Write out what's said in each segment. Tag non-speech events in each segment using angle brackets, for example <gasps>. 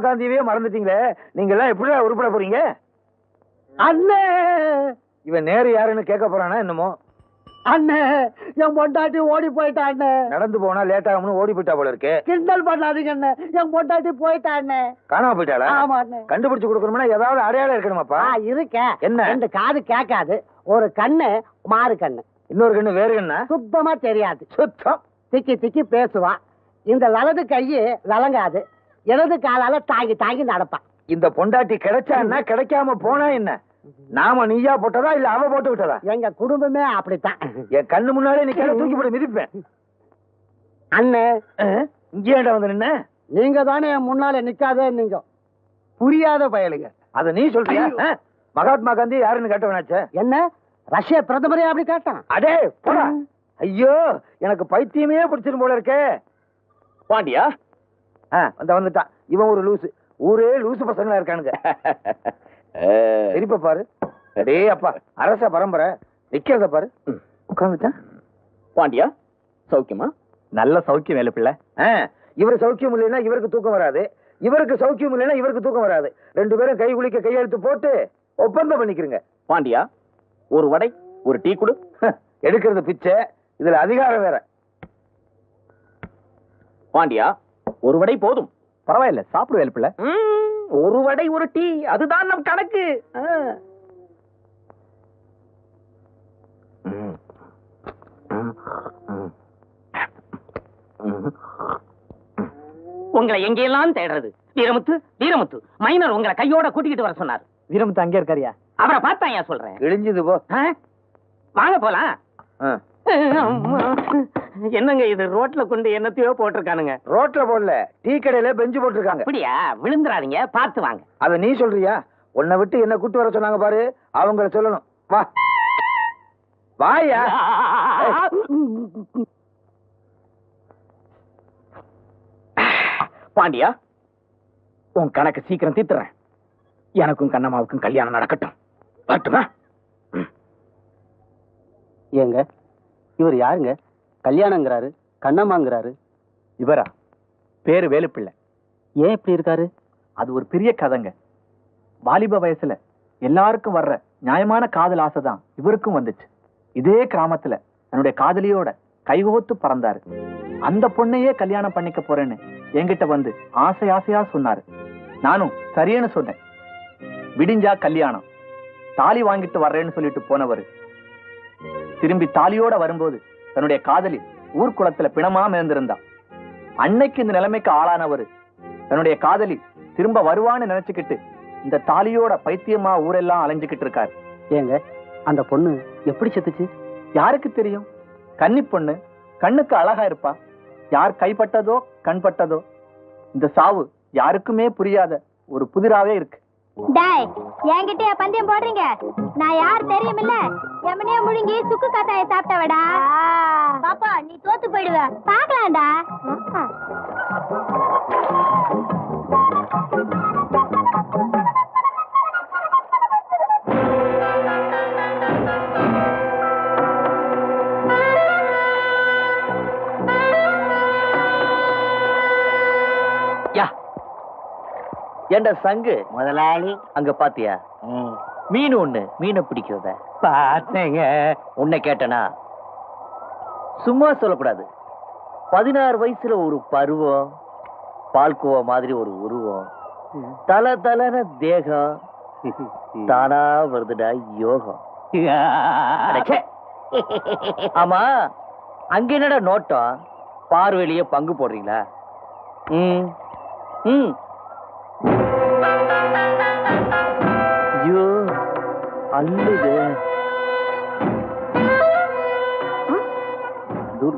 காந்தியவே மறந்துட்டீங்களே? நீங்க எல்லாம் எப்படி உருப்பட போறீங்க? அண்ணே! இவன் நேரு யாருன்னு கேட்க போறானா என்னமோ? அண்ணே என் பொண்டாட்டி ஓடி போயிட்டா அண்ணே. நடந்து போனா லேட் ஆகும்னு ஓடி போயிட்டா போல இருக்கு. கிண்டல் பண்ணாதீங்க அண்ணே. என் பொண்டாட்டி போயிட்டா அண்ணே. காணாம போயிட்டாளா? ஆமா அண்ணே. கண்டுபிடிச்சு கொடுக்கணும்னா ஏதாவது அடையாளம் இருக்கணுமாப்பா? ஆ இருக்க. என்ன? ரெண்டு காது கேட்காது. ஒரு கண்ணு மாறு கண்ணு. இன்னொரு கண்ணு வேறு கண்ணா? சுத்தமா தெரியாது. சுத்தம். திக்கி திக்கி பேசுவான் இந்த வலது கையு விளங்காது. இடது காலால தாங்கி தாங்கி நடப்பான் இந்த பொண்டாட்டி கிடைச்சான்னா கிடைக்காம போனா என்ன? நாம நீயா போட்டதா இல்ல அவ போட்டு விட்டதா? எங்க குடும்பமே அப்படித்தான். என் கண்ணு முன்னாலே நீ தூக்கி போட்டு மிதிப்பேன். அண்ணே. இங்கே வந்து நின்ன? நீங்க தானே என் முன்னால நிக்காதே நீங்க. புரியாத பயலுங்க. அத நீ சொல்றியா? அஹ்? மகாத்மா காந்தி யாருன்னு கேட்டவனாச்சே? என்ன? ரஷ்ய பிரதமரே அப்படி கேட்டான். அடே போடா. ஐயோ எனக்கு பைத்தியமே பிடிச்சிரும் போல இருக்கே. பாண்டியா ஆ, வந்த வந்துட்டான். இவன் ஒரு லூசு. ஊரே லூசு பசங்களா இருக்கானுங்க. திருப்ப பாரு. அடே அப்பா அரச பரம்பரை. நிக்கிறத பாரு. உட்காந்துட்டான் பாண்டியா சௌக்கியமா? நல்ல சௌக்கியம் வேலை பிள்ளை. இவர் சௌக்கியம் இல்லைன்னா இவருக்கு தூக்கம் வராது. இவருக்கு சௌக்கியம் இல்லைன்னா இவருக்கு தூக்கம் வராது. ரெண்டு பேரும் கை குளிக்க கையெழுத்து போட்டு ஒப்பந்தம் பண்ணிக்கிறங்க பாண்டியா ஒரு வடை ஒரு டீ குடு. எடுக்கிறது பிச்சை. இதுல அதிகாரம் வேற. பாண்டியா ஒரு வடை போதும். பரவாயில்ல சாப்பிடு வேலை பிள்ளை ம், ஒரு வடை ஒரு டீ அதுதான் நம் கணக்கு. உங்களை எங்கெல்லாம் தேடுறது? வீரமுத்து வீரமுத்து. மைனர் உங்களை கையோட கூட்டிக்கிட்டு வர சொன்னார். வீரமுத்து அங்கே இருக்காரியா? அவரை பார்த்தா ஏன் சொல்றேன்? கிழிஞ்சது போ? வாங்க போலாம். என்னங்க இது? ரோட்ல கொண்டு என்னத்தையோ போட்டிருக்கானுங்க. ரோட்ல போடல டீ கடையில பெஞ்சு போட்டிருக்காங்க. அப்படியா? விழுந்துறாதீங்க. பார்த்து வாங்க. அத நீ சொல்றியா? உன்னை விட்டு என்ன கூட்டு வர சொன்னாங்க பாரு அவங்கள சொல்லணும். வா. வாயா? <laughs> பாண்டியா? உன் கணக்கு சீக்கிரம் தீத்துறேன். எனக்கும் கண்ணம்மாவுக்கும் கல்யாணம் நடக்கட்டும். வரட்டுமா? ஏங்க இவர் யாருங்க? கல்யாணங்கிறாரு கண்ணம்மாங்கிறாரு. இவரா? பேரு வேலுப்பிள்ளை. ஏன் இப்படி இருக்காரு? அது ஒரு பெரிய கதைங்க. வாலிப வயசுல எல்லாருக்கும் வர்ற நியாயமான காதல் ஆசை தான் இவருக்கும் வந்துச்சு. இதே கிராமத்துல தன்னுடைய காதலியோட கைகோத்து பறந்தாரு. அந்த பொண்ணையே கல்யாணம் பண்ணிக்க போறேன்னு என்கிட்ட வந்து ஆசை ஆசையா சொன்னாரு. நானும் சரின்னு சொன்னேன். விடிஞ்சா கல்யாணம். தாலி வாங்கிட்டு வர்றேன்னு சொல்லிட்டு போனவரு. திரும்பி தாலியோட வரும்போது தன்னுடைய காதலி ஊர்க்குளத்துல பிணமா மிதந்திருந்தா. அன்னைக்கு இந்த நிலைமைக்கு ஆளானவரு தன்னுடைய காதலி திரும்ப வருவான்னு நினைச்சுக்கிட்டு இந்த தாலியோட பைத்தியமா ஊரெல்லாம் அலைஞ்சுக்கிட்டு இருக்காரு. ஏங்க அந்த பொண்ணு எப்படி செத்துச்சு? யாருக்கு தெரியும்? கன்னி பொண்ணு கண்ணுக்கு அழகா இருப்பா. யார் கைப்பட்டதோ கண்பட்டதோ. இந்த சாவு யாருக்குமே புரியாத ஒரு புதிராவே இருக்கு. டேய் என்கிட்டயா பந்தயம் போடுறீங்க. நான் யார் தெரியுமில்ல? எமனே முழுங்கி சுக்கு காத்தாய சாப்பிட்டவடா. பாப்பா நீ தோத்து போயிடுவ. பாக்கலாம்டா ஏண்ட சங்கு? முதலாளி அங்க பாத்தியா? மீன் ஒண்ணு மீனை பிடிக்கிறத. பார்த்தேங்க உன்னை கேட்டனா? சும்மா சொல்லக்கூடாது. பதினாறு வயசுல ஒரு பருவம் பால்கோவா மாதிரி ஒரு உருவம் தல தலன தேகம் தானா வருதுடா யோகம். ஆமா அங்க என்னடா நோட்டம்? பார்வையிலேயே பங்கு போடுறீங்களா? ம். ம். துர்.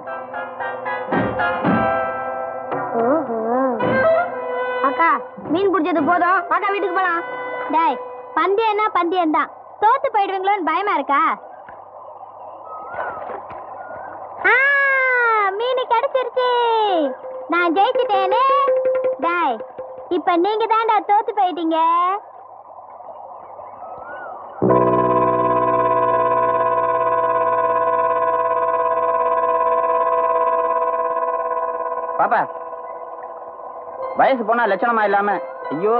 அக்கா மீன் பிடிச்சது போதும். வாக்கா வீட்டுக்கு போலாம். டேய் பந்தயம்னா பந்தயம் தான் தோத்து போயிடுவீங்களோன்னு பயமா இருக்கா? மீன் கிடைச்சிருச்சு. நான் ஜெயிச்சிட்டேனே. டேய் இப்ப நீங்க தான்டா தோத்து போயிட்டீங்க. பாப்பா. வயசு போனா லட்சணமா இல்லாம ஐயோ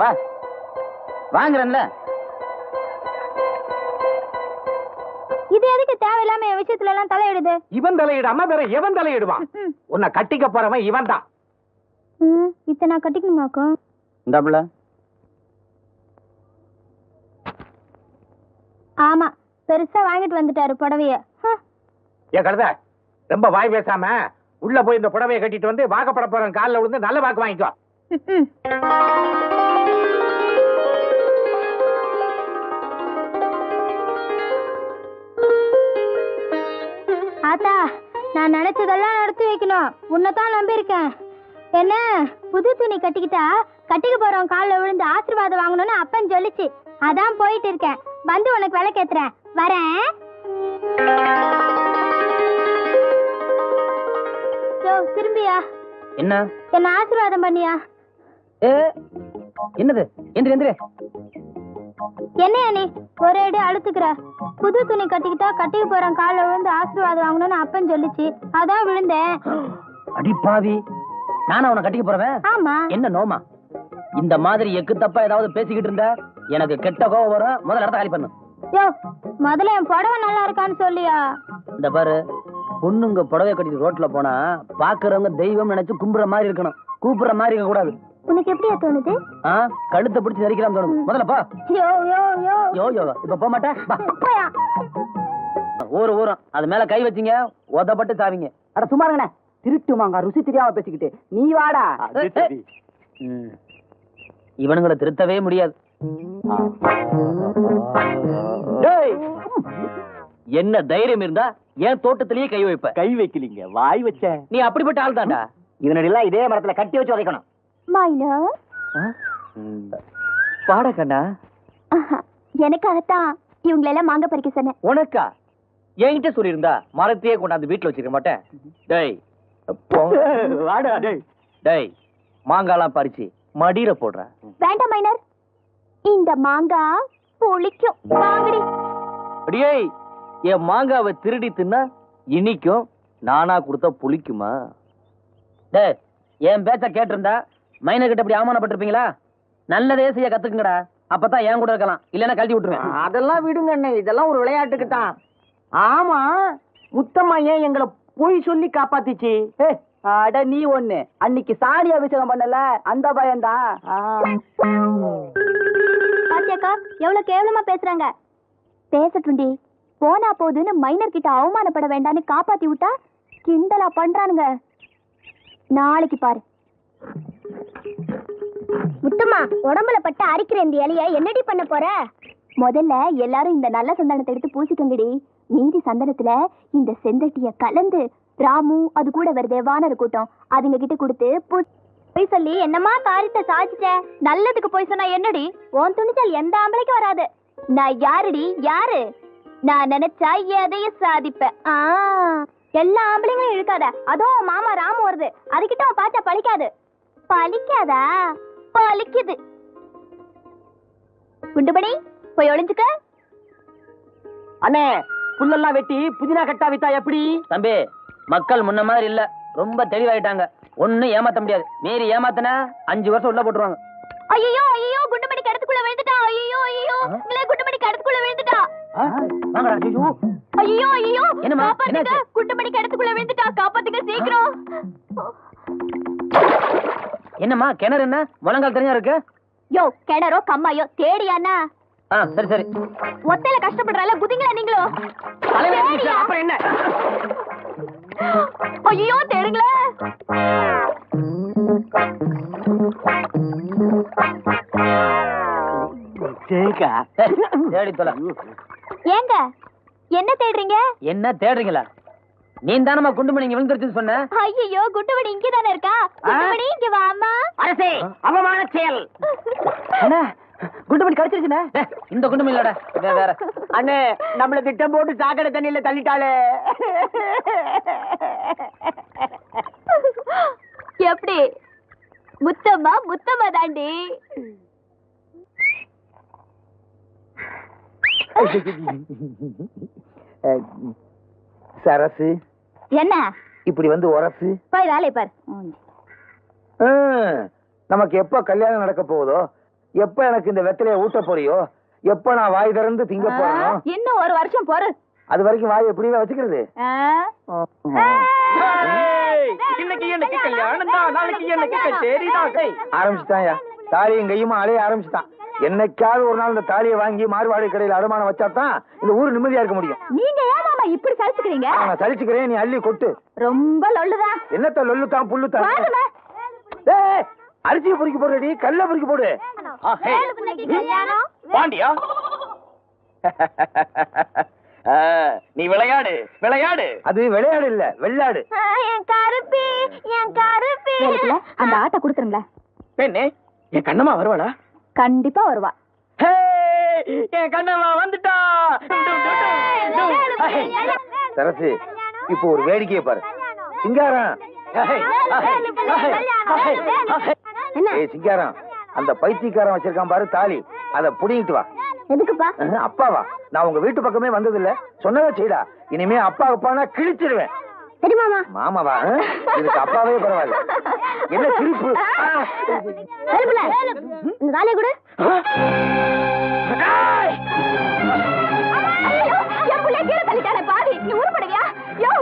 வா. வாங்குறேன்ல. இது எதுக்கு தேவையில்லாம என் விஷயத்துல எல்லாம் தலையிடுது? இவன் தலையிடாம வேற எவன் தலையிடுவான்? உன்னை கட்டிக்க போறவன் இவன் தான் இத்த நான் கட்டிக்கணுமாக்கும் இந்தாப்புல. ஆமா பெருசா வாங்கிட்டு வந்துட்டாரு புடவைய. ஏன் கழுத ரொம்ப வாய் பேசாம உள்ள போய் இந்த புடவையை கட்டிட்டு வந்து வாக்கப்பட போறேன். காலில் விழுந்து நல்ல வாக்கு வாங்கிக்கோ. ஆத்தா நான் நினைச்சதெல்லாம் நடத்தி வைக்கணும். உன்னைத்தான் நம்பியிருக்கேன். என்ன புது துணி கட்டிக்கிட்டா கட்டிக்க போறோம் காலில் விழுந்து ஆசீர்வாதம் வாங்கணும்னு அப்பன் சொல்லிச்சு. அதான் போயிட்டு இருக்கேன். வந்து உனக்கு விளக்கேத்துறேன். வரேன். யோ திரும்பியா? என்ன? என்ன ஆசீர்வாதம் பண்ணியா? என்னது? எந்திரி எந்திரி. என்னையா நீ? ஒரே அடி அழுத்துக்கிற. புது துணி கட்டிக்கிட்டா கட்டிக்க போறேன். காலில் விழுந்து ஆசீர்வாதம் வாங்கணும்னு அப்பன் சொல்லிச்சு. அதான் விழுந்தேன். <gasps> அடிப்பாவி நானா உன்னை கட்டிக்க போறவன்? ஆமா. என்ன நோமா? இந்த மாதிரி எக்கு தப்பா ஏதாவது பேசிக்கிட்டு இருந்தா எனக்கு கெட்ட கோவம் வரும். முதல்ல இடத்த காலி பண்ணு. யோ முதல்ல என் புடவை நல்லா இருக்கான்னு சொல்லியா? இந்த பாரு. பொண்ணுங்க புடவை கட்டிட்டு ரோட்ல போனா பாக்குறவங்க தெய்வம் நினைச்சு கும்புற மாதிரி இருக்கணும். கூப்பிடுற மாதிரி இருக்க கூடாது. உனக்கு எப்படியா தோணுது? ஆ? கழுத்தை பிடிச்சு நெரிக்கலாம் தோணும் முதல்ல போ. யோ யோ யோ. யோ யோ இப்ப போக மாட்டேன். போயா. ஊரு ஊரும். அது மேல கை வச்சீங்க. உதப்பட்டு சாவிங்க. அட சும்மா இருங்கண்ணே. திருட்டு மாங்கா ருசி தெரியாம பேசிக்கிட்டு. நீ வாடா. இவனுங்களை திருத்தவே முடியாது. டேய், என்ன தைரியம் இருந்தா ஏன் தோட்டத்திலேயே கை வைப்ப? கை வைக்கலீங்க. வாய் வச்சேன் நீ அப்படிப்பட்ட ஆள் தான்டா இதனடிலாம் இதே மரத்துல கட்டி வச்சு உதைக்கணும். மைனா பாட கண்ணா எனக்காகத்தான் இவங்களெல்லாம் மாங்க பறிக்க சொன்னேன். உனக்கா? என்கிட்ட சொல்லியிருந்தா மரத்தையே கொண்டாந்து வீட்டுல வச்சிருக்க மாட்டேன். டேய் <laughs> வாடா டேய். டேய் மாங்காலாம் பறிச்சு மடியில போடுற. வேண்டாம் மைனர். இந்த மாங்கா புளிக்கும். வாங்கடி. அடியே என் மாங்காவை திருடி தின்னா இனிக்கும் நானா கொடுத்தா புளிக்குமா? டேய் என் பேச்ச கேட்டிருந்தா மைனர் கிட்ட இப்படி அவமானப்பட்டிருப்பீங்களா? நல்லதே செய்ய கத்துக்குங்கடா. அப்பதான் என் கூட இருக்கலாம். இல்லைன்னா கழட்டி விட்டுருவேன். அதெல்லாம் விடுங்க அண்ணே. இதெல்லாம் ஒரு விளையாட்டுக்கு தான். ஆமா முத்தம்மா ஏன் எங்களை பொய் சொல்லி காப்பாத்திச்சு? அட நீ ஒண்ணு. அன்னைக்கு சாணி அபிஷேகம் பண்ணல. அந்த பயம்தா பாத்தியாக்கா எவ்வளவு கேவலமா பேசுறாங்க? பேசட்டுண்டி போனா போதுன்னு மைனர் கிட்ட அவமானப்பட வேண்டாம்னு காப்பாத்தி விட்டா கிண்டலா பண்றானுங்க. நாளைக்கு பாரு. முத்துமா உடம்புல பட்டு அரிக்கிற இந்த இலைய என்னடி பண்ண போற? முதல்ல எல்லாரும் இந்த நல்ல சந்தனத்தை எடுத்து பூசிக்கங்கடி. மீதி சந்தனத்துல இந்த செந்தட்டிய கலந்து ராமு அது கூட வருதே வானர் கூட்டம் அதுங்க கிட்ட கொடுத்து போய் சொல்லி என்னமா காரியத்தை சாதிச்ச நல்லதுக்கு போய் சொன்னா என்னடி? உன் துணிச்சல் எந்த ஆம்பளைக்கும் வராது. நான் யாருடி? யாரு? நான் நினைச்சா எதையும் சாதிப்பேன். ஆ, எல்லா ஆம்பளைங்களும் இழுக்காத. அதுவும் உன் மாமா ராமு வருது. அதுகிட்ட அவன் பார்த்தா பழிக்காது. பழிக்காதா? பழிக்குது. குண்டுபடி போய் ஒளிஞ்சுக்க. அண்ணே புல்லெல்லாம் வெட்டி புதினா கட்டா வித்தா எப்படி? தம்பி மக்கள் முன்ன மாதிரி இல்ல. ரொம்ப தெளிவாயிட்டாங்க. ஒண்ணும் ஏமாத்த முடியாது. மீறி ஏமாத்தனா அஞ்சு வருஷம் உள்ள போட்டுருவாங்க. ஐயோ ஐயோ குண்டுமணி கிடத்துக்குள்ள விழுந்துட்டா. ஐயோ ஐயோ குண்டுமணி கிடத்துக்குள்ள விழுந்துட்டா. வாங்கடா, ஐயோ. ஐயோ ஐயோ என்னம்மா, காப்பாத்துங்க? குண்டுமணி கிடத்துக்குள்ள விழுந்துட்டா. காப்பாத்துங்க சீக்கிரம். என்னம்மா கிணறு என்ன? முழங்கால் தெரிஞ்சா இருக்கு? யோ கிணறோ கம்மாயோ தேடியாண்ணா. ஆ சரி சரி. ஒத்தையில கஷ்டப்படுறால குதிங்களா நீங்களோ? அப்புறம் என்ன? ஐயோ தேடுங்களே. தேடி தொலை. ஏங்க என்ன தேடுறீங்க? என்ன தேடுறீங்களா? நீ தானம்மா குண்டுமணி இங்க விழுந்துருச்சுன்னு சொன்ன? ஐயோ குண்டுமணி இங்க தானே இருக்கா? குண்டுமணி இங்க வாமா அரசே அவமான செயல். என்ன? குண்டுமணி கடிச்சிருச்சுண்ணே ஏய், இந்த குண்டுமணி இல்லடா வே- வேற. அண்ணே நம்மள திட்டம் போட்டு சாக்கடை தண்ணியில தள்ளிட்டாளே எப்படி முத்தம்மா முத்தம்மா தாண்டி <laughs> சரசு. என்ன? இப்படி வந்து உரசு. போய் வேலையை பாரு. நமக்கு எப்ப கல்யாணம் நடக்க போகுதோ எப்ப எனக்கு இந்த வெத்தலைய ஊட்ட போறியோ எப்ப நான் வாய் திறந்து திங்க போறேனோ இன்னும் ஒரு வருஷம் பொறு. அது வரைக்கும் வாய் எப்படியே வச்சுக்கிறது? இன்னைக்கு எனக்கு கல்யாணம்? தான் நாளைக்கு எனக்கு கச்சேரி தான் ஆரம்பிச்சுட்டான்யா தாலியும் கையுமா அலைய ஆரம்பிச்சுட்டான். என்னைக்காவது ஒரு நாள் இந்த தாலியை வாங்கி மார்வாடி கடையில் அடமானம் வச்சா தான் இந்த ஊர் நிம்மதியா இருக்க முடியும். நீங்க ஏன் மாமா இப்படி சலிச்சுக்கிறீங்க? நான் சலிச்சுக்கிறேன் நீ அள்ளி கொட்டு. ரொம்ப லொல்லுதான் என்னத்த பாருங்க. ஏய், அரிசியை பொறுக்கி போடுடி கல்ல பொறுக்கி போடு. கல்யாணம். பாண்டியா ஆ, நீ விளையாடு விளையாடு. அது விளையாடு இல்ல வெள்ளாடு. என் கருப்பி என் கருப்பி. அந்த ஆட்டை கொடுத்துருங்களேன். பெண்ணே என் கண்ணம்மா வருவாளா? கண்டிப்பா வருவா. ஹே, என் கண்ணம்மா வந்துட்டா. சரசு இப்போ ஒரு வேடிக்கையை பாரு. சிங்காரம். ஏய் சிங்காரம் அந்த பைத்தியக்காரன் வச்சிருக்கான் பாரு தாலி. அத புடிங்கிட்டு வா. எதுக்குப்பா? அப்பாவா நான் உங்க வீட்டு பக்கமே வந்தது இல்ல சொன்னதா செய்டா. இனிமே அப்பா அப்பானா கிழிச்சிடுவேன் பெரியமாமா மாமாவா? இதுக்கு அப்பாவே பரவாயில்ல. என்ன சிரிப்பு? வேலுப்புல இந்த தாலியை கொடு. என் பிள்ளை கீழே தள்ளிட்டாரே பாதி நீ உருப்படையா யோ.